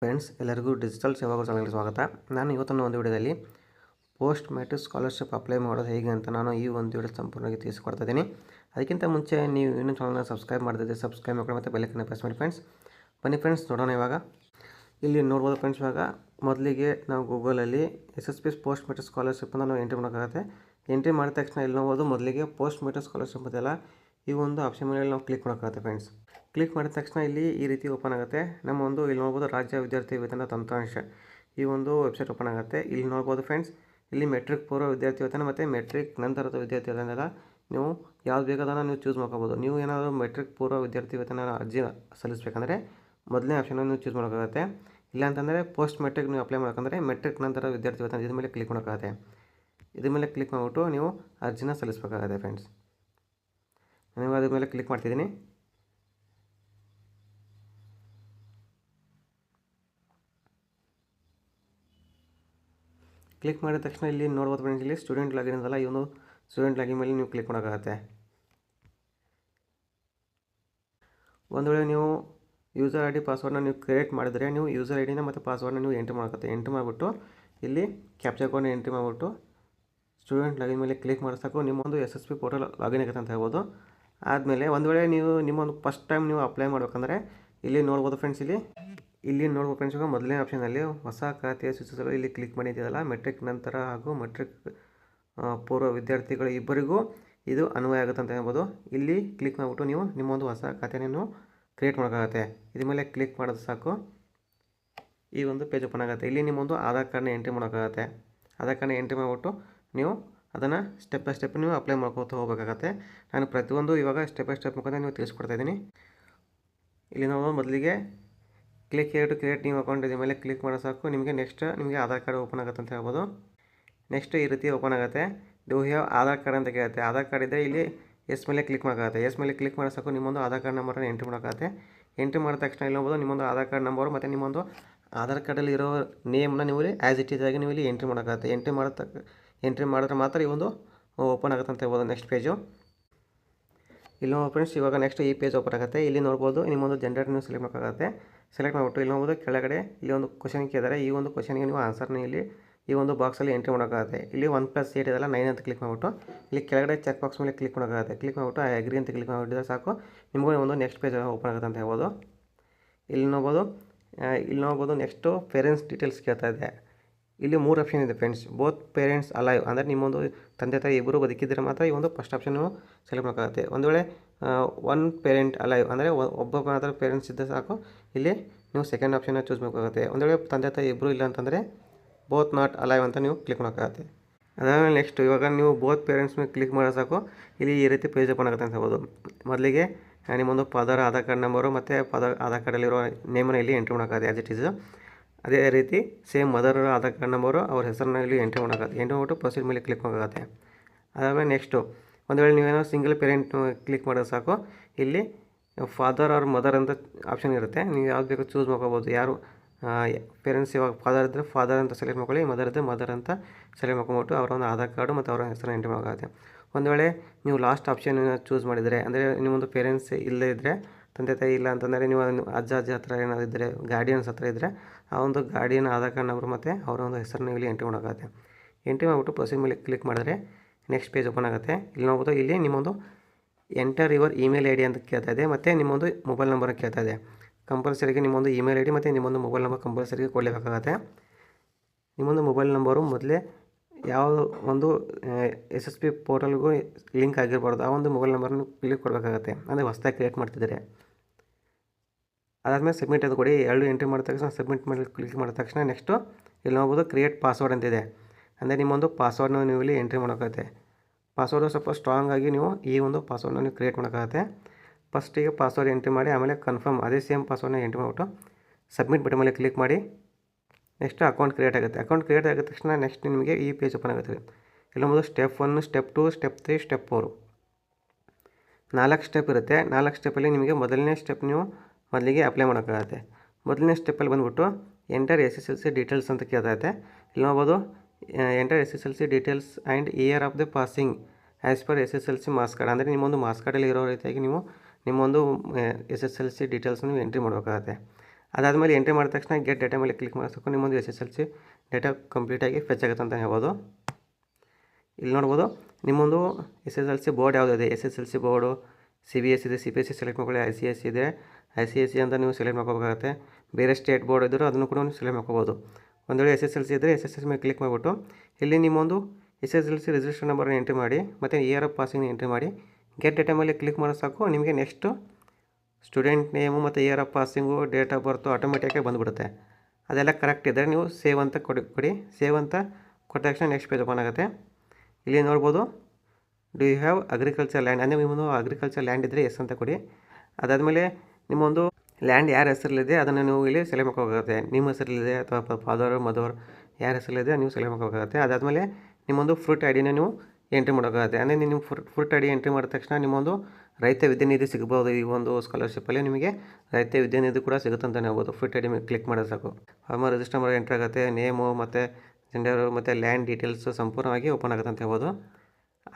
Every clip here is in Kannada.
ಫ್ರೆಂಡ್ಸ್, ಎಲ್ಲರಿಗೂ ಡಿಜಿಟಲ್ ಸೇವಾಗಳ ಚಾನಲ್ಗೆ ಸ್ವಾಗತ. ನಾನು ಇವತ್ತನ್ನು ಒಂದು ವಿಡಿಯೋದಲ್ಲಿ ಪೋಸ್ಟ್ ಮ್ಯಾಟ್ರಿಕ್ ಸ್ಕಾಲರ್ಶಿಪ್ ಅಪ್ಲೈ ಮಾಡೋದು ಹೇಗೆ ಅಂತ ನಾನು ಈ ಒಂದು ವಿಡಿಯೋ ಸಂಪೂರ್ಣವಾಗಿ ತಿಳಿಸ್ಕೊಡ್ತಾ ಇದ್ದೀನಿ. ಅದಕ್ಕಿಂತ ಮುಂಚೆ ನೀವು ಇನ್ನೂ ಚಾನಲ್ನ ಸಬ್ಸ್ಕ್ರೈಬ್ ಮಾಡಿದ್ರೆ ಸಬ್ಸ್ಕ್ರೈಬ್ ಮಾಡ್ಕೊಂಡು ಮತ್ತು ಬೆಲ್ಲಕ್ಕನ್ನು ಪ್ರೆಸ್ ಮಾಡಿ ಫ್ರೆಂಡ್ಸ್. ಬನ್ನಿ ಫ್ರೆಂಡ್ಸ್, ನೋಡೋಣ ಇವಾಗ. ಇಲ್ಲಿ ನೋಡ್ಬೋದು ಫ್ರೆಂಡ್ಸ್, ಇವಾಗ ಮೊದಲಿಗೆ ನಾವು ಗೂಗಲಲ್ಲಿ S S P post matric scholarship ನಾವು ಎಂಟ್ರಿ ಮಾಡೋಕ್ಕಾಗುತ್ತೆ. ಎಂಟ್ರಿ ಮಾಡಿದ ತಕ್ಷಣ ಇಲ್ಲಿ ನೋಡ್ಬೋದು ಮೊದಲಿಗೆ ಪೋಸ್ಟ್ ಮೆಟ್ರಿಕ್ ಸ್ಕಾಲರ್ಶಿಪ್ ಅಂತೆಲ್ಲ ಈ ಒಂದು ಆಪ್ಷನ್ ಮೇಲೆ ನಾವು ಕ್ಲಿಕ್ ಮಾಡೋಕ್ಕಾಗುತ್ತೆ ಫ್ರೆಂಡ್ಸ್ ಕ್ಲಿಕ್ ಮಾಡಿದ ತಕ್ಷಣ ಇಲ್ಲಿ ಈ ರೀತಿ ಓಪನ್ ಆಗುತ್ತೆ. ನಮ್ಮ ಒಂದು ಇಲ್ಲಿ ನೋಡ್ಬೋದು ರಾಜ್ಯ ವಿದ್ಯಾರ್ಥಿ ವೇತನ ತಂತ್ರಾಂಶ. ಈ ಒಂದು ವೆಬ್ಸೈಟ್ ಓಪನ್ ಆಗುತ್ತೆ. ಇಲ್ಲಿ ನೋಡ್ಬೋದು ಫ್ರೆಂಡ್ಸ್ ಇಲ್ಲಿ ಮೆಟ್ರಿಕ್ ಪೂರ್ವ ವಿದ್ಯಾರ್ಥಿ ವೇತನ ಮತ್ತು ಮೆಟ್ರಿಕ್ ನಂತರದ ವಿದ್ಯಾರ್ಥಿ ವೇತನ ನೀವು ಯಾವ್ದು ಬೇಕಾದ ನೀವು ಚೂಸ್ ಮಾಡ್ಕೋಬೋದು. ನೀವು ಏನಾದರೂ ಮೆಟ್ರಿಕ್ ಪೂರ್ವ ವಿದ್ಯಾರ್ಥಿ ವೇತನ ಅರ್ಜಿ ಸಲ್ಲಿಸಬೇಕಂದ್ರೆ ಮೊದಲನೇ ಆಪ್ಷನನ್ನು ನೀವು ಚೂಸ್ ಮಾಡೋಕ್ಕಾಗುತ್ತೆ. ಇಲ್ಲ ಅಂತಂದರೆ ಪೋಸ್ಟ್ ಮೆಟ್ರಿಕ್ ನೀವು ಅಪ್ಲೈ ಮಾಡ್ಬೇಕಂದ್ರೆ ಮೆಟ್ರಿಕ್ ನಂತರ ವಿದ್ಯಾರ್ಥಿ ವೇತನ ಇದ್ರ ಮೇಲೆ ಕ್ಲಿಕ್ ಮಾಡೋಕ್ಕಾಗುತ್ತೆ. ಇದ್ರ ಮೇಲೆ ಕ್ಲಿಕ್ ಮಾಡಿಬಿಟ್ಟು ನೀವು ಅರ್ಜಿನ ಸಲ್ಲಿಸಬೇಕಾಗುತ್ತೆ ಫ್ರೆಂಡ್ಸ್ ನೀವು ಅದ್ರ ಮೇಲೆ ಕ್ಲಿಕ್ ಮಾಡ್ತಿದ್ದೀನಿ. ಕ್ಲಿಕ್ ಮಾಡಿದ ತಕ್ಷಣ ಇಲ್ಲಿ ನೋಡ್ಬೋದು ಫ್ರೆಂಡ್ಸ್ ಇಲ್ಲಿ ಸ್ಟೂಡೆಂಟ್ ಲಾಗಿನ್ ಅದಲ್ಲ ಈ ಒಂದು ಸ್ಟೂಡೆಂಟ್ ಲಾಗಿನ್ ಮೇಲೆ ನೀವು ಕ್ಲಿಕ್ ಮಾಡೋಕ್ಕಾಗತ್ತೆ. ಒಂದು ವೇಳೆ ನೀವು ಯೂಸರ್ ಐ ಡಿ ಪಾಸ್ವರ್ಡ್ನ ನೀವು ಕ್ರಿಯೇಟ್ ಮಾಡಿದರೆ ನೀವು ಯೂಸರ್ ಐ ಡಿನ ಮತ್ತು ಪಾಸ್ವರ್ಡ್ನ ನೀವು ಎಂಟ್ರಿ ಮಾಡೋಕತ್ತೆ ಎಂಟ್ರಿ ಮಾಡಿಬಿಟ್ಟು ಇಲ್ಲಿ ಕ್ಯಾಪ್ಚರ್ ಕೋಡ್ನ ಎಂಟ್ರಿ ಮಾಡಿಬಿಟ್ಟು ಸ್ಟೂಡೆಂಟ್ ಲಾಗಿನ್ ಮೇಲೆ ಕ್ಲಿಕ್ ಮಾಡಿ ಸಾಕು ನಿಮ್ಮೊಂದು S S P portal login ಆಗುತ್ತೆ ಅಂತ ಹೇಳ್ಬೋದು. ಆದಮೇಲೆ ಒಂದು ವೇಳೆ ನೀವು ನಿಮ್ಮೊಂದು ಫಸ್ಟ್ ಟೈಮ್ ನೀವು ಅಪ್ಲೈ ಮಾಡ್ಬೇಕಂದ್ರೆ ಇಲ್ಲಿ ನೋಡ್ಬೋದು ಫ್ರೆಂಡ್ಸ್ ಇಲ್ಲಿ. ಇಲ್ಲಿ ನೋಡ್ಬೋದು ಫ್ರೆಂಡ್ಸ್ ಇವಾಗ ಮೊದಲನೇ ಆಪ್ಷನಲ್ಲಿ ಹೊಸ ಖಾತೆಯ ಸೂಚಿಸಲು ಇಲ್ಲಿ ಕ್ಲಿಕ್ ಮಾಡಿದ್ದೀರಲ್ಲ ಮೆಟ್ರಿಕ್ ನಂತರ ಹಾಗೂ ಮೆಟ್ರಿಕ್ ಪೂರ್ವ ವಿದ್ಯಾರ್ಥಿಗಳು ಇಬ್ಬರಿಗೂ ಇದು ಅನ್ವಯ ಆಗುತ್ತೆ ಅಂತ ಹೇಳ್ಬೋದು. ಇಲ್ಲಿ ಕ್ಲಿಕ್ ಮಾಡಿಬಿಟ್ಟು ನೀವು ನಿಮ್ಮೊಂದು ಹೊಸ ಖಾತೆಯನ್ನು ಕ್ರಿಯೇಟ್ ಮಾಡೋಕ್ಕಾಗತ್ತೆ ಇದ್ರ ಮೇಲೆ ಕ್ಲಿಕ್ ಮಾಡೋದು ಸಾಕು. ಈ ಒಂದು ಪೇಜ್ ಓಪನ್ ಆಗುತ್ತೆ. ಇಲ್ಲಿ ನಿಮ್ಮೊಂದು ಆಧಾರ್ ಕಾರ್ಡ್ನ ಎಂಟ್ರಿ ಮಾಡೋಕ್ಕಾಗತ್ತೆ ಆಧಾರ್ ಕಾರ್ಡ್ನ ಎಂಟ್ರಿ ಮಾಡಿಬಿಟ್ಟು ನೀವು ಅದನ್ನು ಸ್ಟೆಪ್ ಬೈ ಸ್ಟೆಪ್ ನೀವು ಅಪ್ಲೈ ಮಾಡ್ಕೊತ ಹೋಗಬೇಕಾಗತ್ತೆ. ನಾನು ಪ್ರತಿಯೊಂದು ಇವಾಗ ಸ್ಟೆಪ್ ಬೈ ಸ್ಟೆಪ್ ಮುಖಾಂತರ ನೀವು ತಿಳಿಸ್ಕೊಡ್ತಾ ಇದ್ದೀನಿ. ಇಲ್ಲಿ ನಾವು ಮೊದಲಿಗೆ ಕ್ಲಿಕ್ ಹೇರ್ ಟು ಕ್ರಿಯೇಟ್ ನೀವು ಅಕೌಂಟ್ ಇದ್ರ ಮೇಲೆ ಕ್ಲಿಕ್ ಮಾಡೋ ಸಾಕು. ನಿಮಗೆ ನೆಕ್ಸ್ಟ್ ನಿಮಗೆ ಆಧಾರ್ ಕಾರ್ಡ್ ಓಪನ್ ಆಗುತ್ತೆ ಅಂತ ಹೇಳ್ಬೋದು. ನೆಕ್ಸ್ಟ್ ಈ ರೀತಿ ಓಪನ್ ಆಗುತ್ತೆ. ಡೂ ಹ್ಯಾವ್ ಆಧಾರ್ ಕಾರ್ಡ್ ಅಂತ ಕೇಳುತ್ತೆ. ಆಧಾರ್ ಕಾರ್ಡ್ ಇದ್ದರೆ ಇಲ್ಲಿ ಎಸ್ ಮೇಲೆ ಕ್ಲಿಕ್ ಮಾಡೋಕ್ಕಾಗುತ್ತೆ. ಎಸ್ ಮೇಲೆ ಕ್ಲಿಕ್ ಮಾಡೋ ಸಾಕು. ನಿಮ್ಮೊಂದು ಆಧಾರ್ ಕಾರ್ಡ್ ನಂಬರನ್ನು ಎಂಟ್ರಿ ಮಾಡೋಕ್ಕಾಗುತ್ತೆ. ಎಂಟ್ರಿ ಮಾಡಿದ ತಕ್ಷಣ ಇಲ್ಲಿ ಹೋಗ್ಬೋದು ನಿಮ್ಮೊಂದು ಆಧಾರ್ ಕಾರ್ಡ್ ನಂಬರು ಮತ್ತು ನಿಮ್ಮೊಂದು ಆಧಾರ್ ಕಾರ್ಡಲ್ಲಿ ಇರೋ ನೇಮ್ನ ನೀವು ಆ್ಯಸ್ ಇಟ್ ನೀವು ಇಲ್ಲಿ ಎಂಟ್ರಿ ಮಾಡೋಕ್ಕಾಗುತ್ತೆ. ಎಂಟ್ರಿ ಮಾಡೋ ತಕ್ಕ ಎಂಟ್ರಿ ಮಾಡಿದ್ರೆ ಮಾತ್ರ ಈ ಒಂದು ಓಪನ್ ಆಗುತ್ತೆ ಅಂತ ಹೇಳ್ಬೋದು ನೆಕ್ಸ್ಟ್ ಪೇಜು ಇಲ್ಲಿ ನೋಡಿ ಫ್ರೆಂಡ್ಸ್ ಇವಾಗ ನೆಕ್ಸ್ಟ್ ಈ ಪೇಜ್ ಓಪನ್ ಆಗುತ್ತೆ. ಇಲ್ಲಿ ನೋಡ್ಬೋದು ನಿಮ್ಮೊಂದು ಜನರೇಟ್ ನೀವು ಸೆಲೆಕ್ಟ್ ಮಾಡೋಕ್ಕಾಗುತ್ತೆ ಸೆಲೆಕ್ಟ್ ಮಾಡಿಬಿಟ್ಟು ಇಲ್ಲಿ ನೋಡ್ಬೋದು ಕೆಳಗಡೆ ಇಲ್ಲಿ ಒಂದು ಕ್ವಶನ್ ಕೇಳಿದರೆ ಈ ಒಂದು ಕ್ವಶನ್ಗೆ ನೀವು ಆನ್ಸರ್ನ ಇಲ್ಲಿ ಈ ಒಂದು ಬಾಕ್ಸಲ್ಲಿ ಎಂಟ್ರಿ ಮಾಡೋಕ್ಕಾಗುತ್ತೆ. ಇಲ್ಲಿ ಒನ್ ಪ್ಲಸ್ ಏಟ್ ಇದೆಲ್ಲ ನೈನ್ ಅಂತ ಕ್ಲಿಕ್ ಮಾಡಿಬಿಟ್ಟು ಇಲ್ಲಿ ಕೆಳಗಡೆ ಚೆಕ್ ಬಾಕ್ಸ್ ಮೇಲೆ ಕ್ಲಿಕ್ ಮಾಡೋಕ್ಕಾಗುತ್ತೆ. ಕ್ಲಿಕ್ ಮಾಡಿಬಿಟ್ಟು ಅಗ್ರಿ ಅಂತ ಕ್ಲಿಕ್ ಮಾಡಿಬಿಟ್ಟಿದ್ರೆ ಸಾಕು. ನಿಮಗೂ ಒಂದು ನೆಕ್ಸ್ಟ್ ಪೇಜ್ ಓಪನ್ ಆಗುತ್ತೆ ಅಂತ ಹೇಳ್ಬೋದು. ಇಲ್ಲಿ ನೋಡ್ಬೋದು ಇಲ್ಲಿ ನೋಡ್ಬೋದು ನೆಕ್ಸ್ಟು ಪೇರೆಂಟ್ಸ್ ಡೀಟೇಲ್ಸ್ ಕೇಳ್ತಾ ಇದೆ. ಇಲ್ಲಿ ಮೂರು ಆಪ್ಷನ್ ಇದೆ ಫ್ರೆಂಡ್ಸ್ ಬೋತ್ ಪೇರೆಂಟ್ಸ್ ಅಲೈವ್ ಅಂದರೆ ನಿಮ್ಮೊಂದು ತಂದೆ, ತಾಯಿ ಇಬ್ಬರು ಬದುಕಿದ್ರೆ ಮಾತ್ರ ಈ ಒಂದು ಫಸ್ಟ್ ಆಪ್ಷನ್ ಸೆಲೆಕ್ಟ್ ಮಾಡೋಕ್ಕಾಗುತ್ತೆ ಒಂದು ವೇಳೆ ಒನ್ ಪೇರೆಂಟ್ ಅಲೈವ್ ಅಂದರೆ ಒಬ್ಬ ಮಾತ್ರ ಪೇರೆಂಟ್ಸ್ ಇದ್ದರೆ ಸಾಕು. ಇಲ್ಲಿ ನೀವು ಸೆಕೆಂಡ್ ಆಪ್ಷನ್ನ ಚೂಸ್ ಮಾಡಬೇಕಾಗುತ್ತೆ ಒಂದು ವೇಳೆ ತಂದೆ, ತಾಯಿ ಇಬ್ಬರು ಇಲ್ಲ ಅಂತಂದರೆ ಬೋತ್ ನಾಟ್ ಅಲೈವ್ ಅಂತ ನೀವು ಕ್ಲಿಕ್ ಮಾಡೋಕ್ಕಾಗುತ್ತೆ ಅದಾದಮೇಲೆ ನೆಕ್ಸ್ಟ್ ಇವಾಗ ನೀವು ಬೋತ್ ಪೇರೆಂಟ್ಸ್ ಮೇಲೆ ಕ್ಲಿಕ್ ಮಾಡೋ ಸಾಕು. ಇಲ್ಲಿ ಈ ರೀತಿ ಪೇಜ್ ಓಪನ್ ಆಗುತ್ತೆ ಅಂತ ಹೇಳ್ಬೋದು ಮೊದಲಿಗೆ ನಿಮ್ಮೊಂದು ಫಾದರ್ ಆಧಾರ್ ಕಾರ್ಡ್ ನಂಬರು ಮತ್ತು ಫಾದರ್ ಆಧಾರ್ ಕಾರ್ಡಲ್ಲಿರೋ ನೇಮನ್ನು ಇಲ್ಲಿ ಎಂಟ್ರಿ ಮಾಡೋಕ್ಕಾಗುತ್ತೆ ಆ್ಯಸ್ ಇಟ್ ಈಸ್ ಅದೇ ರೀತಿ same mother Aadhaar card number ಅವ್ರ ಹೆಸರನ್ನ ಇಲ್ಲಿ ಎಂಟ್ರಿ ಮಾಡೋಕ್ಕಾಗುತ್ತೆ. ಎಂಟ್ರಿ ಮಾಡಿಬಿಟ್ಟು ಪ್ರೊಸೀಡ್ ಮೇಲೆ ಕ್ಲಿಕ್ ಮಾಡೋಕ್ಕಾಗತ್ತೆ. ಅದಾದಮೇಲೆ ನೆಕ್ಸ್ಟು ಒಂದು ವೇಳೆ ನೀವೇನೋ ಸಿಂಗಲ್ ಪೇರೆಂಟ್ ಕ್ಲಿಕ್ ಮಾಡೋದು ಸಾಕು. ಇಲ್ಲಿ ಫಾದರ್ ಅವ್ರ ಮದರ್ ಅಂತ ಆಪ್ಷನ್ ಇರುತ್ತೆ. ನೀವು ಯಾವ್ದು ಬೇಕೋ ಚೂಸ್ ಮಾಡ್ಕೋಬೋದು. ಯಾರು ಪೇರೆಂಟ್ಸ್ ಇವಾಗ ಫಾದರ್ ಇದ್ದರೆ ಫಾದರ್ ಅಂತ ಸೆಲೆಕ್ಟ್ ಮಾಡ್ಕೊಳ್ಳಿ ಮದರ್ ಇದ್ದರೆ ಮದರ್ ಅಂತ ಸೆಲೆಕ್ಟ್ ಮಾಡ್ಕೊಂಬಿಟ್ಟು ಅವರ ಒಂದು ಆಧಾರ್ ಕಾರ್ಡು ಮತ್ತು ಅವರ ಹೆಸರು ಎಂಟ್ರಿ ಮಾಡೋಕ್ಕಾಗುತ್ತೆ. ಒಂದು ವೇಳೆ ನೀವು ಲಾಸ್ಟ್ ಆಪ್ಷನ್ ಚೂಸ್ ಮಾಡಿದರೆ, ಅಂದರೆ ನಿಮ್ಮೊಂದು ಪೇರೆಂಟ್ಸ್ ಇಲ್ಲದೇ ಇದ್ದರೆ ತಂದೆ ತಾಯಿ ಇಲ್ಲ ಅಂತಂದರೆ ನೀವು ಅಜ್ಜ, ಅಜ್ಜಿ ಹತ್ರ ಏನಾದ್ರು ಇದ್ದರೆ ಗಾರ್ಡಿಯನ್ಸ್ ಹತ್ರ ಇದ್ದರೆ, ಆ ಒಂದು ಗಾರ್ಡಿಯನ್ ಆಧಾರ್ ಕಾರ್ಡ್ ನಂಬರ್ ಮತ್ತು ಅವರ ಒಂದು ಹೆಸರನ್ನ ಇಲ್ಲಿ ಎಂಟ್ರಿ ಮಾಡೋಕ್ಕಾಗುತ್ತೆ. ಎಂಟ್ರಿ ಮಾಡಿಬಿಟ್ಟು ಪ್ರೊಸೀಡ್ ಮೇಲೆ ಕ್ಲಿಕ್ ಮಾಡಿದ್ರೆ ನೆಕ್ಸ್ಟ್ ಪೇಜ್ ಓಪನ್ ಆಗುತ್ತೆ. ಇಲ್ಲಿ ನೋಡ್ಬೋದು, ಇಲ್ಲಿ ನಿಮ್ಮೊಂದು enter your email I D ಅಂತ ಕೇಳ್ತಾ ಇದೆ, ಮತ್ತು ನಿಮ್ಮೊಂದು ಮೊಬೈಲ್ ನಂಬರ್ ಕೇಳ್ತಾ ಇದೆ. ಕಂಪಲ್ಸರಿಗೆ ನಿಮ್ಮೊಂದು ಇಮೇಲ್ ಐ ಡಿ ಮತ್ತು ನಿಮ್ಮೊಂದು ಮೊಬೈಲ್ ನಂಬರ್ ಕಂಪಲ್ಸರಿಗೆ ಕೊಡಲೇಬೇಕಾಗತ್ತೆ ನಿಮ್ಮೊಂದು ಮೊಬೈಲ್ ನಂಬರು ಮೊದಲೇ ಯಾವ ಒಂದು ಎಸ್ ಎಸ್ ಪಿ ಪೋರ್ಟಲ್ಗೂ ಲಿಂಕ್ ಆಗಿರ್ಬಾರ್ದು, ಆ ಒಂದು ಮೊಬೈಲ್ ನಂಬರ್ನ ಕ್ಲಿಕ್ ಕೊಡಬೇಕಾಗತ್ತೆ. ಅಂದರೆ ಹೊಸ್ದಾಗಿ ಕ್ರಿಯೇಟ್ ಮಾಡ್ತಿದ್ದಾರೆ. ಅದಾದಮೇಲೆ ಸಬ್ಮಿಟ್ ಅದು ಕೊಡಿ. ಎರಡು ಎಂಟ್ರಿ ಮಾಡಿದ ತಕ್ಷಣ ಸಬ್ಮಿಟ್ ಮಾಡಿ ಕ್ಲಿಕ್ ಮಾಡಿದ ತಕ್ಷಣ ನೆಕ್ಸ್ಟು ಇಲ್ಲಿ ನೋಡ್ಬೋದು ಕ್ರಿಯೇಟ್ ಪಾಸ್ವರ್ಡ್ ಅಂತಿದೆ ಅಂದರೆ ನಿಮ್ಮೊಂದು ಪಾಸ್ವರ್ಡ್ನ ನೀವು ಇಲ್ಲಿ ಎಂಟ್ರಿ ಮಾಡೋಕ್ಕಾಗುತ್ತೆ. ಪಾಸ್ವರ್ಡು ಸ್ವಲ್ಪ ಸ್ಟ್ರಾಂಗ್ ಆಗಿ ನೀವು ಈ ಒಂದು ಪಾಸ್ವರ್ಡ್ನ ನೀವು ಕ್ರಿಯೇಟ್ ಮಾಡೋಕ್ಕಾಗುತ್ತೆ. ಫಸ್ಟಿಗೆ ಪಾಸ್ವರ್ಡ್ ಎಂಟ್ರಿ ಮಾಡಿ, ಆಮೇಲೆ ಕನ್ಫರ್ಮ್ ಅದೇ ಸೇಮ್ ಪಾಸ್ವರ್ಡ್ನ ಎಂಟ್ರಿ ಮಾಡಿಬಿಟ್ಟು ಸಬ್ಮಿಟ್ ಬಟನ್ ಮೇಲೆ ಕ್ಲಿಕ್ ಮಾಡಿ. ನೆಕ್ಸ್ಟ್ ಅಕೌಂಟ್ ಕ್ರಿಯೇಟ್ ಆಗುತ್ತೆ. ಅಕೌಂಟ್ ಕ್ರಿಯೇಟ್ ಆಗಿದ ತಕ್ಷಣ ನೆಕ್ಸ್ಟ್ ನಿಮಗೆ ಈ ಪೇಜ್ ಓಪನ್ ಆಗುತ್ತೆ. ಇಲ್ಲೊಂದು step one step two step three step four ನಾಲ್ಕು ಸ್ಟೆಪ್ ಇರುತ್ತೆ. ನಾಲ್ಕು ಸ್ಟೆಪ್ಪಲ್ಲಿ ನಿಮಗೆ ಮೊದಲನೇ ಸ್ಟೆಪ್ ನೀವು ಮೊದಲಿಗೆ ಅಪ್ಲೈ ಮಾಡೋಕ್ಕಾಗತ್ತೆ. ಮೊದಲನೇ ಸ್ಟೆಪ್ಪಲ್ಲಿ ಬಂದುಬಿಟ್ಟು enter S S L C details ಅಂತ ಕೇಳ್ತೈತೆ ಇಲ್ಲಿ ನೋಡ್ಬೋದು enter S S L C details and year of the passing as per S S L C marks card ಅಂದರೆ ನಿಮ್ಮೊಂದು ಮಾರ್ಕ್ಸ್ ಕಾರ್ಡಲ್ಲಿ ಇರೋ ರೀತಿಯಾಗಿ ನೀವು ನಿಮ್ಮೊಂದು S S L C details ನೀವು ಎಂಟ್ರಿ ಮಾಡಬೇಕಾಗುತ್ತೆ. ಅದಾದಮೇಲೆ ಎಂಟ್ರಿ ಮಾಡಿದ ತಕ್ಷಣ ಗೆಟ್ ಡೇಟಾ ಮೇಲೆ ಕ್ಲಿಕ್ ಮಾಡಿಸೋಕೆ ನಿಮ್ಮೊಂದು S S L C data ಕಂಪ್ಲೀಟಾಗಿ ಫೆಚ್ ಆಗುತ್ತೆ ಅಂತ ಹೇಳ್ಬೋದು. ಇಲ್ಲಿ ನೋಡ್ಬೋದು, ನಿಮ್ಮೊಂದು S S L C board ಯಾವುದಿದೆ S S L C board C B S ಇದೆ C B S C select ಮಾಡ್ಕೊಳ್ಳಿ ಐ ಸಿ ಎಸ್ ಇದೆ. ಐ ಸಿ ಎಸ್ ಸಿ ಅಂತ ನೀವು ಸೆಲೆಕ್ಟ್ ಮಾಡ್ಕೋಬೇಕಾಗುತ್ತೆ. ಬೇರೆ ಸ್ಟೇಟ್ ಬೋರ್ಡ್ ಇದ್ದರೂ ಅದನ್ನು ಕೂಡ ನೀವು ಸೆಲೆಕ್ಟ್ ಮಾಡ್ಕೋಬೋದು. ಒಂದು ವೇಳೆ ಎಸ್ ಎಸ್ ಎಲ್ ಸಿ ಇದ್ದರೆ ಎಸ್ ಎಸ್ ಎಲ್ ಮೇಲೆ ಕ್ಲಿಕ್ ಮಾಡಿಬಿಟ್ಟು ಇಲ್ಲಿ ನಿಮ್ಮೊಂದು S S L C register ನಂಬರ್ನ ಎಂಟ್ರಿ ಮಾಡಿ, ಮತ್ತು ಇಯರ್ ಆಫ್ ಪಾಸಿಂಗ್ ಎಂಟ್ರಿ ಮಾಡಿ. ಗೆಟ್ ಡೇಟಾ ಮೇಲೆ ಕ್ಲಿಕ್ ಮಾಡೋ ಸಾಕು, ನಿಮಗೆ ನೆಕ್ಸ್ಟು ಸ್ಟೂಡೆಂಟ್ ನೇಮು ಮತ್ತು year of passing date of birth ಆಟೋಮೆಟಿಕಾಗಿ ಬಂದುಬಿಡುತ್ತೆ. ಅದೆಲ್ಲ ಕರೆಕ್ಟ್ ಇದ್ದರೆ ನೀವು ಸೇವ್ ಅಂತ ಕೊಡಿ ಕೊಡಿ. ಸೇವ್ ಅಂತ ಕೊಟ್ಟ ತಕ್ಷಣ ನೆಕ್ಸ್ಟ್ ಪೇಜ್ ಓಪನ್ ಆಗುತ್ತೆ. ಇಲ್ಲಿ ನೋಡ್ಬೋದು do you have agriculture land ಅಂದರೆ ನಿಮ್ಮೊಂದು ಅಗ್ರಿಕಲ್ಚರ್ ಲ್ಯಾಂಡ್ ಇದ್ದರೆ ಎಸ್ ಅಂತ ಕೊಡಿ. ಅದಾದಮೇಲೆ ನಿಮ್ಮೊಂದು ಲ್ಯಾಂಡ್ ಯಾರ ಹೆಸರಲ್ಲಿದೆ, ಅದನ್ನು ನೀವು ಇಲ್ಲಿ ಸೆಲೆಕ್ಟ್ ಮಾಡ್ಕೋಬೇಕಾಗುತ್ತೆ. ನಿಮ್ಮ ಹೆಸರಲ್ಲಿದೆ ಅಥವಾ ಫಾದರ್ ಮದರ್ ಯಾರ ಹೆಸರಲ್ಲಿದೆ, ನೀವು ಸೆಲೆಕ್ಟ್ ಮಾಡ್ಕೋಬೇಕಾಗುತ್ತೆ. ಅದಾದಮೇಲೆ ನಿಮ್ಮೊಂದು ಫ್ರೂಟ್ ಐ ಡಿನ ನೀವು ಎಂಟ್ರಿ ಮಾಡೋಕ್ಕಾಗುತ್ತೆ ಅಂದರೆ ನೀವು ಫ್ರೂಟ್ ಐ ಡಿ ಎಂಟ್ರಿ ಮಾಡಿದ ತಕ್ಷಣ ನಿಮ್ಮೊಂದು ರೈತ ವಿದ್ಯಾನಿಧಿ ಸಿಗ್ಬೋದು. ಈ ಒಂದು ಸ್ಕಾಲರ್ಶಿಪ್ಪಲ್ಲಿ ನಿಮಗೆ ರೈತ ವಿದ್ಯಾನಿಧಿ ಕೂಡ ಸಿಗುತ್ತೆ ಅಂತಲೇ ಹೇಳ್ಬೋದು. ಫ್ರೂಟ್ ಐ ಡಿ ಕ್ಲಿಕ್ ಮಾಡೋದು ಸಾಕು. ಫಾರ್ಮರ್ ರಿಜಿಸ್ಟರ್ ಮಾಡಿ ಎಂಟ್ರಿ ಆಗುತ್ತೆ. ನೇಮು ಮತ್ತು ಜೆಂಡರು ಮತ್ತು ಲ್ಯಾಂಡ್ ಡೀಟೇಲ್ಸು ಸಂಪೂರ್ಣವಾಗಿ ಓಪನ್ ಆಗುತ್ತೆ ಅಂತ ಹೇಳ್ಬೋದು.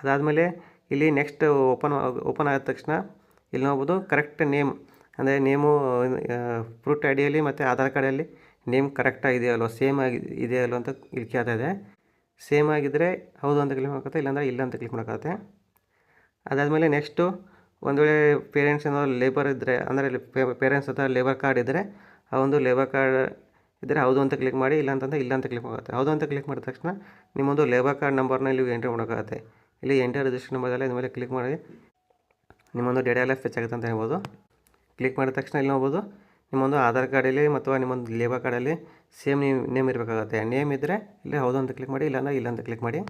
ಅದಾದಮೇಲೆ ಇಲ್ಲಿ ನೆಕ್ಸ್ಟ್ ಓಪನ್ ಓಪನ್ ಆದ ತಕ್ಷಣ ಇಲ್ಲಿ ನೋಡ್ಬೋದು ಕರೆಕ್ಟ್ ನೇಮ್ ಅಂದರೆ ನೇಮು ಫ್ರೂಟ್ ಐ ಡಿಯಲ್ಲಿ ಮತ್ತು ಆಧಾರ್ ಕಾರ್ಡಲ್ಲಿ ನೇಮ್ ಕರೆಕ್ಟಾಗಿ ಇದೆಯಲ್ವ ಸೇಮ್ ಆಗಿ ಇದೆಯಲ್ವ ಅಂತ ಇಲ್ಲಿ ಕೇಳ್ತಾ ಇದೆ. ಸೇಮ್ ಆಗಿದ್ದರೆ ಹೌದು ಅಂತ ಕ್ಲಿಕ್ ಮಾಡೋಕ್ಕಾಗುತ್ತೆ, ಇಲ್ಲಾಂದರೆ ಇಲ್ಲ ಅಂತ ಕ್ಲಿಕ್ ಮಾಡೋಕ್ಕಾಗುತ್ತೆ. ಅದಾದಮೇಲೆ ನೆಕ್ಸ್ಟು ಒಂದು ವೇಳೆ ಪೇರೆಂಟ್ಸ್ ಏನಾದ್ರು ಲೇಬರ್ ಇದ್ದರೆ ಅಂದರೆ ಪೇರೆಂಟ್ಸ್ ಹತ್ರ ಲೇಬರ್ ಕಾರ್ಡ್ ಇದ್ದರೆ ಆ ಒಂದು ಲೇಬರ್ ಕಾರ್ಡ್ ಇದ್ದರೆ ಹೌದು ಅಂತ ಕ್ಲಿಕ್ ಮಾಡಿ, ಇಲ್ಲ ಅಂತಂದರೆ ಇಲ್ಲ ಅಂತ ಕ್ಲಿಕ್ ಮಾಡೋತ್ತೆ ಹೌದು ಅಂತ ಕ್ಲಿಕ್ ಮಾಡಿದ ತಕ್ಷಣ ನಿಮ್ಮೊಂದು ಲೇಬರ್ ಕಾರ್ಡ್ ನಂಬರ್ನ ಇಲ್ಲಿ ಎಂಟ್ರಿ ಮಾಡೋಕ್ಕಾಗುತ್ತೆ. ಇಲ್ಲಿ ಎಂಟರ್ ರಿಜಿಸ್ಟರ್ ನಂಬರ್ ಇದ ಮೇಲೆ ಕ್ಲಿಕ್ ಮಾಡಿ ನಿಮ್ಮೊಂದು ಡೇಟಾ ಎಲ್ಲ ಫೆಚ್ ಆಗುತ್ತೆ ಅಂತ ಹೇಳ್ಬೋದು. ಕ್ಲಿಕ್ ಮಾಡಿದ ತಕ್ಷಣ ಇಲ್ಲಿ ನೋಡ್ಬೋದು, ನಿಮ್ಮೊಂದು ಆಧಾರ್ ಕಾರ್ಡಲ್ಲಿ ಅಥವಾ ನಿಮ್ಮೊಂದು ಲೇಬರ್ ಕಾರ್ಡಲ್ಲಿ ಸೇಮ್ ನೇಮ್ ನೇಮ್ ಇರಬೇಕಾಗುತ್ತೆ. ನೇಮ್ ಇದ್ದರೆ ಇಲ್ಲಿ ಹೌದು ಅಂತ ಕ್ಲಿಕ್ ಮಾಡಿ, ಇಲ್ಲಾಂದ್ರೆ ಇಲ್ಲ ಅಂತ ಕ್ಲಿಕ್ ಮಾಡಿ.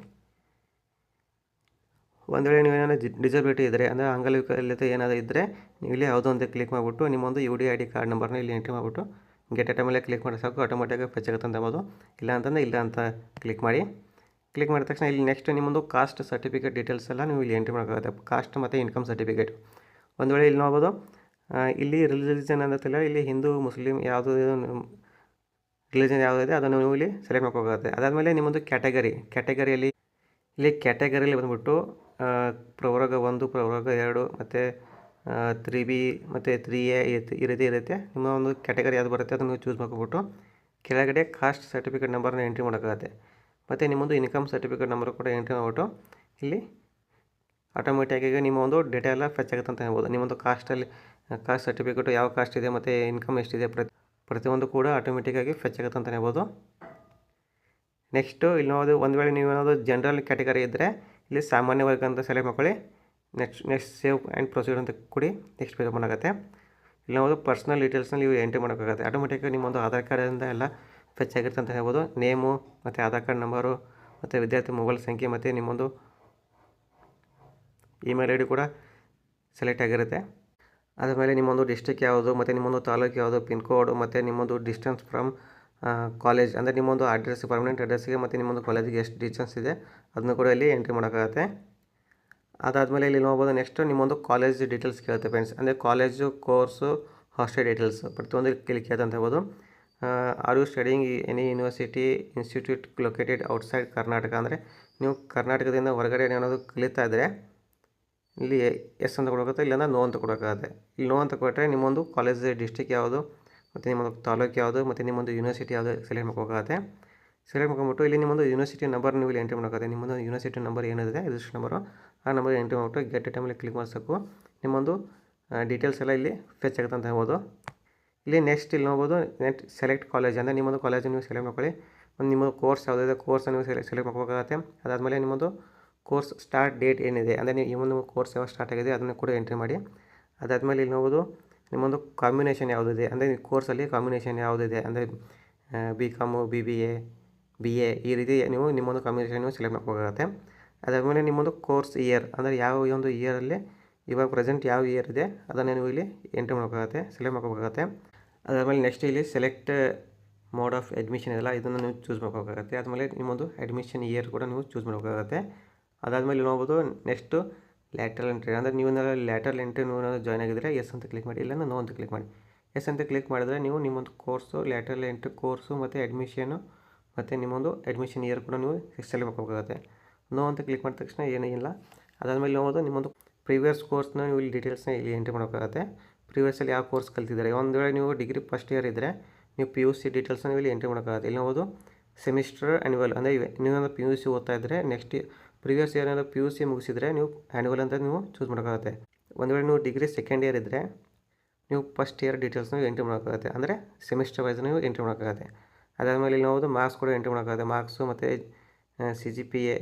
ಒಂದು ವೇಳೆ ನೀವೇನಾದ್ರು ಡಿಸಬಿಲಿಟಿ ಇದ್ದರೆ ಅಂದರೆ ಅಂಗವಿಕಲತೆ ಏನಾದರೂ ಇದ್ದರೆ ನೀವು ಇಲ್ಲಿ ಹೌದು ಅಂತ ಕ್ಲಿಕ್ ಮಾಡಿಬಿಟ್ಟು, ನಿಮ್ಮೊಂದು U D I D card ನಂಬರ್ನ ಇಲ್ಲಿ ಎಂಟ್ರಿ ಮಾಡಿಬಿಟ್ಟು ಗೆಟ್ ಐಟಮ್ ಮೇಲೆ ಕ್ಲಿಕ್ ಮಾಡಿ ಸಾಕು ಆಟೋಮೆಟಿಕಾಗಿ ಫೆಚ್ ಆಗುತ್ತೆ ಅಂತ ಹೇಳ್ಬೋದು. ಇಲ್ಲ ಅಂತಂದರೆ ಇಲ್ಲ ಅಂತ ಕ್ಲಿಕ್ ಮಾಡಿ. ಕ್ಲಿಕ್ ಮಾಡಿದ ತಕ್ಷಣ ಇಲ್ಲಿ ನೆಕ್ಸ್ಟ್ ನಿಮ್ಮೊಂದು ಕಾಸ್ಟ್ ಸರ್ಟಿಫಿಕೇಟ್ ಡೀಟೇಲ್ಸ್ ಎಲ್ಲ ನೀವು ಇಲ್ಲಿ ಎಂಟ್ರಿ ಮಾಡೋಕ್ಕಾಗುತ್ತೆ. ಕಾಸ್ಟ್ ಮತ್ತು ಇನ್ಕಮ್ ಸರ್ಟಿಫಿಕೇಟ್ ಒಂದು ವೇಳೆ ಇಲ್ಲಿ ನೋಡ್ಬೋದು ಇಲ್ಲಿ ರಿಲಿಜನ್ ಅಂತಲ್ಲ ಇಲ್ಲಿ ಹಿಂದೂ, ಮುಸ್ಲಿಂ ಯಾವುದು ರಿಲಿಜನ್ ಇದೆ, ಅದನ್ನು ನೀವು ಇಲ್ಲಿ ಸೆಲೆಕ್ಟ್ ಮಾಡ್ಕೋಬೇಕಾಗುತ್ತೆ. ಅದಾದಮೇಲೆ ನಿಮ್ಮೊಂದು ಕ್ಯಾಟಗರಿ ಕ್ಯಾಟಗರಿಯಲ್ಲಿ ಇಲ್ಲಿ ಕ್ಯಾಟಗರಿಯಲ್ಲಿ ಬಂದುಬಿಟ್ಟು ಪ್ರವರ್ಗ ಒಂದು, ಪ್ರವರ್ಗ ಎರಡು, ಮತ್ತು ತ್ರೀ ಬಿ ಮತ್ತು ತ್ರೀ ಎ ಈ ರೀತಿ ಇರುತ್ತೆ. ನಿಮ್ಮ ಒಂದು ಕ್ಯಾಟಗರಿ ಯಾವುದು ಬರುತ್ತೆ ಅದನ್ನು ನೀವು ಚೂಸ್ ಮಾಡ್ಕೊಬಿಟ್ಟು, ಕೆಳಗಡೆ ಕಾಸ್ಟ್ ಸರ್ಟಿಫಿಕೇಟ್ ನಂಬರ್ನ ಎಂಟ್ರಿ ಮಾಡೋಕ್ಕಾಗುತ್ತೆ. ಮತ್ತು ನಿಮ್ಮೊಂದು ಇನ್ಕಮ್ ಸರ್ಟಿಫಿಕೇಟ್ ನಂಬರ್ ಕೂಡ ಎಂಟ್ರಿ ಮಾಡಿಬಿಟ್ಟು, ಇಲ್ಲಿ ಆಟೋಮೆಟಿಕ್ಕಾಗಿ ನಿಮ್ಮ ಒಂದು ಡೇಟಾ ಎಲ್ಲ ಫೆಚ್ ಆಗುತ್ತೆ ಅಂತ ಹೇಳ್ಬೋದು. ನಿಮ್ಮೊಂದು ಕಾಸ್ಟಲ್ಲಿ ಕಾಸ್ಟ್ ಸರ್ಟಿಫಿಕೇಟು ಯಾವ ಕಾಸ್ಟ್ ಇದೆ ಮತ್ತು ಇನ್ಕಮ್ ಎಷ್ಟಿದೆ ಪ್ರತಿ ಪ್ರತಿಯೊಂದು ಕೂಡ ಆಟೋಮೆಟಿಕ್ಕಾಗಿ ಫೆಚ್ ಆಗುತ್ತೆ ಅಂತಲೇ ಹೇಳ್ಬೋದು. ನೆಕ್ಸ್ಟು ಇಲ್ಲಿ ನೋಡೋದು ಒಂದು ವೇಳೆ ನೀವು ಏನಾದರೂ ಜನರಲ್ ಕ್ಯಾಟಗರಿ ಇದ್ದರೆ ಇಲ್ಲಿ ಸಾಮಾನ್ಯ ವರ್ಗ ಅಂತ ಸೆಲೆಕ್ಟ್ ಮಾಡ್ಕೊಳ್ಳಿ. Next next save and proceed ಅಂತ ಕೊಡಿ. ನೆಕ್ಸ್ಟ್ ಪೇಜ್ ಆಗುತ್ತೆ. ಇಲ್ಲಿ ನೋಡೋದು ಪರ್ಸ್ನಲ್ ಡೀಟೇಲ್ಸ್ನ ನೀವು ಎಂಟ್ರಿ ಮಾಡೋಕ್ಕಾಗುತ್ತೆ ಆಟೋಮೆಟಿಕ್ಕಾಗಿ ನಿಮ್ಮೊಂದು ಆಧಾರ್ ಕಾರ್ಡಿಂದ ಎಲ್ಲ ಫೆಚ್ ಆಗಿರುತ್ತೆ ಅಂತ ಹೇಳ್ಬೋದು. ನೇಮು ಮತ್ತು ಆಧಾರ್ ಕಾರ್ಡ್ ನಂಬರು ಮತ್ತು ವಿದ್ಯಾರ್ಥಿ ಮೊಬೈಲ್ ಸಂಖ್ಯೆ, ಮತ್ತು ನಿಮ್ಮೊಂದು ಇಮೇಲ್ ಐ ಡಿ ಕೂಡ ಸೆಲೆಕ್ಟ್ ಆಗಿರುತ್ತೆ. ಅದ್ರ ಮೇಲೆ ನಿಮ್ಮೊಂದು ಡಿಸ್ಟ್ರಿಕ್ ಯಾವುದು, ಮತ್ತು ನಿಮ್ಮೊಂದು ತಾಲೂಕು ಯಾವುದು ಪಿನ್ ಕೋಡ್ ಮತ್ತು ನಿಮ್ಮೊಂದು ಡಿಸ್ಟೆನ್ಸ್ ಫ್ರಮ್ ಕಾಲೇಜ್ ಅಂದರೆ ನಿಮ್ಮೊಂದು ಅಡ್ರೆಸ್ ಪರ್ಮನೆಂಟ್ ಅಡ್ರೆಸ್ಸಿಗೆ ಮತ್ತು ನಿಮ್ಮೊಂದು ಕಾಲೇಜಿಗೆ ಎಷ್ಟು ಡಿಸ್ಟೆನ್ಸ್ ಇದೆ ಅದನ್ನು ಕೂಡ ಇಲ್ಲಿ ಎಂಟ್ರಿ ಮಾಡೋಕ್ಕಾಗುತ್ತೆ. ಅದಾದಮೇಲೆ ಇಲ್ಲಿ ನೋಡ್ಬೋದು ನೆಕ್ಸ್ಟ್ ನಿಮ್ಮೊಂದು ಕಾಲೇಜ್ ಡೀಟೇಲ್ಸ್ ಕೇಳುತ್ತೆ ಫ್ರೆಂಡ್ಸ್ ಅಂದರೆ ಕಾಲೇಜು ಕೋರ್ಸು ಹಾಸ್ಟೆಲ್ ಡೀಟೇಲ್ಸ್ ಪ್ರತಿಯೊಂದು ಇಲ್ಲಿ ಕೇಳುತ್ತೆ ಅಂತ ಹೇಳ್ಬೋದು. Are you studying any university institute located outside Karnataka ಅಂದರೆ ನೀವು ಕರ್ನಾಟಕದಿಂದ ಹೊರಗಡೆ ಏನಾದರೂ ಕಲಿತಾ ಇದ್ದರೆ ಇಲ್ಲಿ ಎಸ್ ಅಂತ ಕೊಡೋಕ್ಕಾಗುತ್ತೆ ಇಲ್ಲಾಂದ್ರೆ ನೋ ಅಂತ ಕೊಡೋಕ್ಕಾಗುತ್ತೆ ಇಲ್ಲಿ ನೋ ಅಂತ ಕೊಟ್ಟರೆ ನಿಮ್ಮೊಂದು ಕಾಲೇಜ್ ಡಿಸ್ಟಿಕ್ ಯಾವುದು, ಮತ್ತು ನಿಮ್ಮೊಂದು ತಾಲೂಕು ಯಾವುದು, ಮತ್ತು ನಿಮ್ಮೊಂದು ಯೂನಿವರ್ಸಿಟಿ ಯಾವುದು ಸೆಲೆಕ್ಟ್ ಮಾಡ್ಕೋಕ್ಕಾಗುತ್ತೆ ಸೆಲೆಕ್ಟ್ ಮಾಡ್ಕೊಂಬಿಟ್ಟು ಇಲ್ಲಿ ನಿಮ್ಮೊಂದು ಯೂನಿವರ್ಸಿಟಿ ನಂಬರ್ ನೀವು ಇಲ್ಲಿ ಎಂಟ್ರಿ ಮಾಡೋಕ್ಕಾಗುತ್ತೆ ನಿಮ್ಮೊಂದು ಯೂನಿವರ್ಸಿಟಿ ನಂಬರ್ ಏನಿದೆ ರಿಜಿಸ್ಟರ್ ನಂಬರು ಆ ನಂಬರ್ ಎಂಟ್ರಿ ಮಾಡಿಬಿಟ್ಟು ಗೆಟ್ ಟೈಮಲ್ಲಿ ಕ್ಲಿಕ್ ಮಾಡಿಸಬೇಕು ನಿಮ್ಮೊಂದು ಡೀಟೇಲ್ಸ್ ಎಲ್ಲ ಇಲ್ಲಿ ಫೆಚ್ ಆಗುತ್ತೆ ಅಂತ ಹೇಳ್ಬೋದು. ಇಲ್ಲಿ ನೆಕ್ಸ್ಟ್ ಇಲ್ಲಿ ನೋಡ್ಬೋದು ನೆಕ್ಸ್ಟ್ ಸೆಲೆಕ್ಟ್ ಕಾಲೇಜ್ ಅಂದರೆ ನಿಮ್ಮೊಂದು ಕಾಲೇಜ್ ನೀವು ಸೆಲೆಕ್ಟ್ ಮಾಡ್ಕೊಳ್ಳಿ. ಒಂದು ನಿಮ್ಮದು ಕೋರ್ಸ್ ಯಾವುದೇ ಕೋರ್ಸ್ ನೀವು ಸೆಲೆಕ್ಟ್ ಮಾಡ್ಕೋಬೇಕಾಗತ್ತೆ. ಅದಾದಮೇಲೆ ನಿಮ್ಮದು ಕೋರ್ಸ್ ಸ್ಟಾರ್ಟ್ ಡೇಟ್ ಏನಿದೆ, ಅಂದರೆ ನೀವು ಈ ಒಂದು ಕೋರ್ಸ್ ಯಾವಾಗ ಸ್ಟಾರ್ಟ್ ಆಗಿದೆ ಅದನ್ನು ಕೂಡ ಎಂಟ್ರಿ ಮಾಡಿ. ಅದಾದಮೇಲೆ ಇಲ್ಲಿ ನೋಡೋದು ನಿಮ್ಮೊಂದು ಕಾಂಬಿನೇಷನ್ ಯಾವುದಿದೆ, ಅಂದರೆ ಕೋರ್ಸಲ್ಲಿ ಕಾಂಬಿನೇಷನ್ ಯಾವುದಿದೆ, ಅಂದರೆ B com B B A B A ಈ ರೀತಿ ನೀವು ನಿಮ್ಮೊಂದು ಕಾಂಬಿನೇಷನ್ ನೀವು ಸೆಲೆಕ್ಟ್ ಮಾಡ್ಕೋಬೇಕಾಗತ್ತೆ. ಅದಾದಮೇಲೆ ನಿಮ್ಮೊಂದು ಕೋರ್ಸ್ ಇಯರ್ ಅಂದರೆ ಯಾವ ಈ ಒಂದು ಇಯರಲ್ಲಿ ಇವಾಗ ಪ್ರೆಸೆಂಟ್ ಯಾವ ಇಯರ್ ಇದೆ ಅದನ್ನು ನೀವು ಇಲ್ಲಿ ಎಂಟ್ರಿ ಮಾಡ್ಕೋಬೇಕಾಗತ್ತೆ ಸೆಲೆಕ್ಟ್ ಮಾಡ್ಕೋಬೇಕಾಗತ್ತೆ. ಅದಾದಮೇಲೆ ನೆಕ್ಸ್ಟ್ ಇಲ್ಲಿ ಸೆಲೆಕ್ಟ್ ಮೋಡ್ ಆಫ್ ಅಡ್ಮಿಷನ್ ಇದೆಲ್ಲ, ಇದನ್ನು ನೀವು ಚೂಸ್ ಮಾಡ್ಕೋಬೇಕಾಗತ್ತೆ. ಆದಮೇಲೆ ನಿಮ್ಮೊಂದು ಅಡ್ಮಿಷನ್ ಇಯರ್ ಕೂಡ ನೀವು ಚೂಸ್ ಮಾಡ್ಕೋಬೇಕಾಗತ್ತೆ. ಅದಾದಮೇಲೆ ನೋಡ್ಬೋದು ನೆಕ್ಸ್ಟು ಲ್ಯಾಟ್ರಲ್ ಎಂಟ್ರಿ ಅಂದರೆ ನೀವು ಲ್ಯಾಟ್ರಲ್ ಎಂಟ್ರಿ ನೀವು ಏನಾದರೂ ಜಾಯ್ನ್ ಆಗಿದ್ದರೆ ಎಸ್ ಅಂತ ಕ್ಲಿಕ್ ಮಾಡಿ ಇಲ್ಲ ನೋ ಅಂತ ಕ್ಲಿಕ್ ಮಾಡಿ. ಎಸ್ ಅಂತ ಕ್ಲಿಕ್ ಮಾಡಿದ್ರೆ ನೀವು ನಿಮ್ಮೊಂದು ಕೋರ್ಸು ಲ್ಯಾಟ್ರಲ್ ಎಂಟ್ರಿ ಕೋರ್ಸು ಮತ್ತು ಅಡ್ಮಿಷನು ಮತ್ತು ನಿಮ್ಮೊಂದು ಅಡ್ಮಿಷನ್ ಇಯರ್ ಕೂಡ ನೀವು ಸೆಲೆಕ್ಟ್ ಹೋಗಬೇಕಾಗುತ್ತೆ ನೋ ಅಂತ ಕ್ಲಿಕ್ ಮಾಡಿದ ತಕ್ಷಣ ಏನೂ ಇಲ್ಲ. ಅದಾದಮೇಲೆ ನೋಡೋದು ನಿಮ್ಮೊಂದು ಪ್ರೀವಿಯಸ್ ಕೋರ್ಸ್ನ ನೀವು ಇಲ್ಲಿ ಡೀಟೇಲ್ಸ್ನ ಇಲ್ಲಿ ಎಂಟ್ರಿ ಮಾಡಬೇಕಾಗುತ್ತೆ. ಪ್ರೀವಿಯಸ್ಸಲ್ಲಿ ಯಾವ ಕೋರ್ಸ್ ಕಲ್ತಿದ್ದಾರೆ? ಒಂದು ವೇಳೆ ನೀವು ಡಿಗ್ರಿ ಫಸ್ಟ್ ಇಯರ್ ಇದ್ದರೆ ನೀವು ಪಿ ಯು ಸಿ ಡೀಟೇಲ್ಸ್ನ ನೀವು ಇಲ್ಲಿ ಎಂಟ್ರಿ ಮಾಡೋಕ್ಕಾಗುತ್ತೆ ಇಲ್ಲಿ ನೋಡೋದು ಸೆಮಿಸ್ಟರ್ ಆ್ಯನ್ಯುವಲ್ ಅಂದರೆ ಇವೆ. ನೀವು ಪಿ ಯು ಸಿ ಓದ್ತಾ ಇದ್ದರೆ ನೆಕ್ಸ್ಟ್ ಪ್ರಿವಿಯಸ್ ಇಯರ್ ಏನಾದ್ರು ಪಿ ಯು ಸಿ ಮುಗಿಸಿದರೆ ನೀವು ಆ್ಯನ್ಯುವಲ್ ಅಂತ ನೀವು ಚೂಸ್ ಮಾಡೋಕ್ಕಾಗುತ್ತೆ ಒಂದು ವೇಳೆ ನೀವು ಡಿಗ್ರಿ ಸೆಕೆಂಡ್ ಇಯರ್ ಇದ್ದರೆ ನೀವು ಫಸ್ಟ್ ಇಯರ್ ಡೀಟೇಲ್ಸ್ನ ನೀವು ಎಂಟ್ರಿ ಮಾಡೋಕ್ಕಾಗುತ್ತೆ ಅಂದರೆ ಸೆಮಿಸ್ಟರ್ ವೈಸ್ ನೀವು ಎಂಟ್ರಿ ಮಾಡೋಕ್ಕಾಗುತ್ತೆ ಅದಾದಮೇಲೆ ಇಲ್ಲಿ ನೋವು ಮಾರ್ಕ್ಸ್ ಕೂಡ ಎಂಟ್ರಿ ಮಾಡೋಕ್ಕಾಗುತ್ತೆ ಮಾರ್ಕ್ಸು ಮತ್ತು ಸಿ ಜಿ ಪಿ ಎ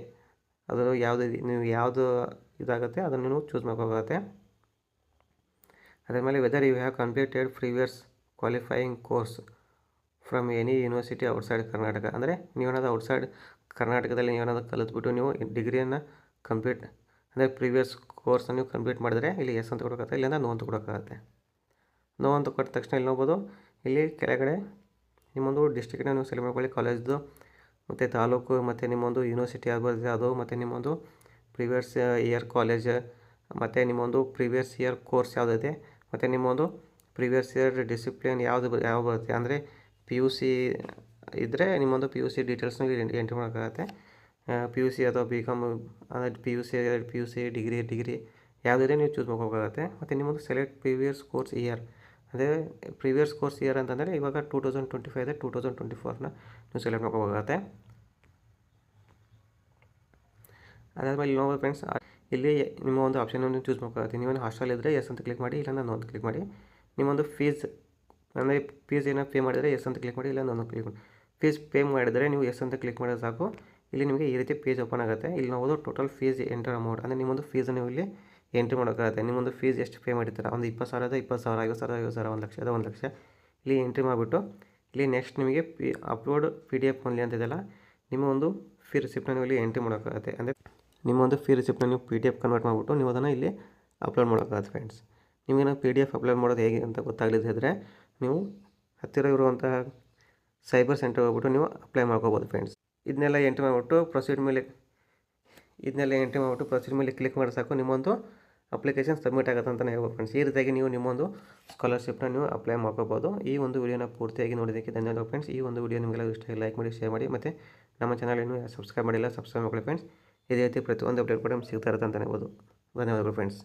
ಅದು ಯಾವುದು ನೀವು ಯಾವುದು ಇದಾಗುತ್ತೆ ಅದನ್ನು ನೀವು ಚೂಸ್ ಮಾಡೋಕ್ಕಾಗುತ್ತೆ ಅದಾದಮೇಲೆ whether you have completed previous qualifying course from any university outside Karnataka ಅಂದರೆ ನೀವೇನಾದ್ರು ಔಟ್ಸೈಡ್ ಕರ್ನಾಟಕದಲ್ಲಿ ಏನಾದರೂ ಕಲಿತ್ಬಿಟ್ಟು ನೀವು ಡಿಗ್ರಿಯನ್ನು ಕಂಪ್ಲೀಟ್ ಅಂದರೆ ಪ್ರೀವಿಯಸ್ ಕೋರ್ಸನ್ನು ನೀವು ಕಂಪ್ಲೀಟ್ ಮಾಡಿದರೆ ಇಲ್ಲಿ ಎಸ್ ಅಂತ ಕೊಡೋಕ್ಕಾಗುತ್ತೆ, ಇಲ್ಲಿಂದ ನೋ ಅಂತ ಕೊಡೋಕ್ಕಾಗುತ್ತೆ. ನೋ ಅಂತ ಕೊಟ್ಟ ತಕ್ಷಣ ಇಲ್ಲಿ ನೋಡ್ಬೋದು, ಇಲ್ಲಿ ಕೆಳಗಡೆ ನಿಮ್ಮೊಂದು ಡಿಸ್ಟಿಕ್ನ ನೀವು ಸೆಲೆಕ್ಟ್ ಮಾಡ್ಕೊಳ್ಳಿ ಕಾಲೇಜ್ದು ಮತ್ತು ತಾಲೂಕು, ಮತ್ತು ನಿಮ್ಮೊಂದು ಯೂನಿವರ್ಸಿಟಿ ಯಾವ್ದು ಅದು ಮತ್ತು ನಿಮ್ಮೊಂದು ಪ್ರೀವಿಯಸ್ ಇಯರ್ ಕಾಲೇಜ್ ಮತ್ತು ನಿಮ್ಮೊಂದು ಪ್ರೀವಿಯಸ್ ಇಯರ್ ಕೋರ್ಸ್ ಯಾವುದಿದೆ ಮತ್ತು ನಿಮ್ಮೊಂದು ಪ್ರೀವಿಯಸ್ ಇಯರ್ ಡಿಸಿಪ್ಲಿನ್ ಯಾವುದು ಯಾವ ಬರುತ್ತೆ, ಅಂದರೆ ಪಿ ಯು ಸಿ ಇದ್ದರೆ ನಿಮ್ಮೊಂದು ಪಿ ಯು ಸಿ ಡೀಟೇಲ್ಸ್ನ ಎಂಟ್ರಿ ಮಾಡೋಕ್ಕಾಗತ್ತೆ. ಪಿ ಯು ಸಿ ಅಥವಾ B com P U C P U C degree degree ಯಾವುದಿದೆ ನೀವು ಚೂಸ್ ಮಾಡ್ಕೋಬೇಕಾಗತ್ತೆ. ಮತ್ತು ನಿಮ್ಮೊಂದು ಸೆಲೆಕ್ಟ್ ಪ್ರೀವಿಯಸ್ ಕೋರ್ಸ್ ಇಯರ್ ಅದೇ ಪ್ರೀವಿಯಸ್ ಕೋರ್ಸ್ ಇಯರ್ ಅಂತಂದರೆ ಇವಾಗ ಟೂ ತೌಸಂಡ್ ಟ್ವೆಂಟಿ ಫೈವ್ ಇದೆ ಟೂ ತೌಸಂಡ್ ಟ್ವೆಂಟಿ ಫೋರ್ನ ನೀವು ಸೆಲೆಕ್ಟ್ ಮಾಡ್ಕೋಬೇಕಾಗತ್ತೆ. ಅದಾದಮೇಲೆ ನೋಡ್ಬೋದು ಫ್ರೆಂಡ್ಸ್ ಇಲ್ಲಿ ನಿಮ್ಮ ಒಂದು ಆಪ್ಷನನ್ನು ಚೂಸ್ ಮಾಡ್ಕೋಬೇಕು ನೀವೇನು ಹಾಸ್ಟೆಲ್ ಇದ್ದರೆ ಎಸ್ ಅಂತ ಕ್ಲಿಕ್ ಮಾಡಿ ಇಲ್ಲ ನಾನು ಅಂತ ಕ್ಲಿಕ್ ಮಾಡಿ. ನಿಮ್ಮೊಂದು ಫೀಸ್ ಅಂದರೆ ಫೀಸ್ ಏನೋ ಪೇ ಮಾಡಿದರೆ ಎಸ್ ಅಂತ ಕ್ಲಿಕ್ ಮಾಡಿ ಇಲ್ಲ ನಾನು ಕ್ಲಿಕ್ ಮಾಡಿ. ಫೀಸ್ ಪೇ ಮಾಡಿದರೆ ನೀವು ಎಸ್ ಅಂತ ಕ್ಲಿಕ್ ಮಾಡಿದ್ರೆ ಸಾಕು. ಇಲ್ಲಿ ನಿಮಗೆ ಈ ರೀತಿ ಪೇಜ್ ಓಪನ್ ಆಗುತ್ತೆ. ಇಲ್ಲಿ ನೋಡೋದು ಟೋಟಲ್ ಫೀಸ್ ಎಂಟರ್ ಅಮೌಂಟ್ ಅಂದರೆ ನಿಮ್ಮೊಂದು ಫೀಸ್ ನೀವು ಇಲ್ಲಿ ಎಂಟ್ರಿ ಮಾಡೋಕ್ಕಾಗುತ್ತೆ. ನಿಮ್ಮೊಂದು ಫೀಸ್ ಎಷ್ಟು ಪೇ ಮಾಡಿರ್ತೀರ? ಒಂದು ಇಪ್ಪತ್ತು ಸಾವಿರದ, ಇಪ್ಪತ್ತು ಸಾವಿರ, ಐವತ್ತು ಸಾವಿರ ಐವತ್ತು ಸಾವಿರ, ಒಂದು ಲಕ್ಷದ, ಒಂದು ಲಕ್ಷ. ಇಲ್ಲಿ ಎಂಟ್ರಿ ಮಾಡಿಬಿಟ್ಟು ಇಲ್ಲಿ ನೆಕ್ಸ್ಟ್ ನಿಮಗೆ P upload P D F only ಅಂತಿದೆಲ್ಲ ನಿಮ್ಮ ಒಂದು ಫೀ ರಿಸಿಪ್ಟ್ನ ನೀವು ಇಲ್ಲಿ ಎಂಟ್ರಿ ಮಾಡೋಕ್ಕಾಗುತ್ತೆ. ಅಂದರೆ ನಿಮ್ಮ ಒಂದು ಫೀ ರಿಸಿಪ್ಟ್ನ ನೀವು ಪಿ ಡಿ ಎಫ್ ಕನ್ವರ್ಟ್ ಮಾಡಿಬಿಟ್ಟು ನೀವು ಅದನ್ನು ಇಲ್ಲಿ ಅಪ್ಲೋಡ್ ಮಾಡೋಕ್ಕಾಗುತ್ತೆ ಫ್ರೆಂಡ್ಸ್ ನಿಮಗೇನು ಪಿ ಡಿ ಎಫ್ ಅಪ್ಲೋಡ್ ಮಾಡೋದು ಹೇಗೆ ಅಂತ ಗೊತ್ತಾಗಲಿದ್ದರೆ ನೀವು ಹತ್ತಿರ ಇರುವಂತಹ ಸೈಬರ್ ಸೆಂಟರ್ ಹೋಗ್ಬಿಟ್ಟು ನೀವು ಅಪ್ಲೈ ಮಾಡ್ಕೋಬೋದು ಫ್ರೆಂಡ್ಸ್ ಇದನ್ನೆಲ್ಲ ಎಂಟ್ರಿ ಮಾಡಿಬಿಟ್ಟು ಪ್ರೊಸೀಡ್ ಮೇಲೆ ಇದನ್ನೆಲ್ಲ ಎಂಟ್ರಿ ಮಾಡಿಬಿಟ್ಟು ಪ್ರೊಸೀಡ್ ಮೇಲೆ ಕ್ಲಿಕ್ ಮಾಡಿ ಸಾಕು, ನಿಮ್ಮೊಂದು ಅಪ್ಲಿಕೇಶನ್ ಸಬ್ಮಿಟ್ ಆಗುತ್ತೆ ಅಂತಲೇ ಹೇಳ್ಬೋದು ಫ್ರೆಂಡ್ಸ್ ಈ ರೀತಿಯಾಗಿ ನೀವು ನಿಮ್ಮೊಂದು ಸ್ಕಾಲರ್ಶಿಪ್ನ ನೀವು ಅಪ್ಲೈ ಮಾಡ್ಕೋಬೋದು. ಈ ಒಂದು ವಿಡಿಯೋನ ಪೂರ್ತಿಯಾಗಿ ನೋಡೋದಕ್ಕೆ ಧನ್ಯವಾದ ಫ್ರೆಂಡ್ಸ್ ಈ ಒಂದು ವಿಡಿಯೋ ನಿಮಗೆಲ್ಲ ಇಷ್ಟ ಲೈಕ್ ಮಾಡಿ ಶೇರ್ ಮಾಡಿ, ಮತ್ತು ನಮ್ಮ ಚಾನಲ್ ಇನ್ನೂ ಸಬ್ಸ್ಕ್ರೈಬ್ ಮಾಡಿಲ್ಲ ಸಬ್ಸ್ಕ್ರೈಬ್ ಮಾಡ್ಕೊಳ್ಳಿ ಫ್ರೆಂಡ್ಸ್ ಇದೇ ರೀತಿ ಪ್ರತಿಯೊಂದು ಅಪ್ಡೇಟ್ ಕೂಡ ಸಿಗ್ತಾ ಇರುತ್ತೆ ಅಂತಲೇ ಹೇಳ್ಬೋದು. ಧನ್ಯವಾದಗಳು ಫ್ರೆಂಡ್ಸ್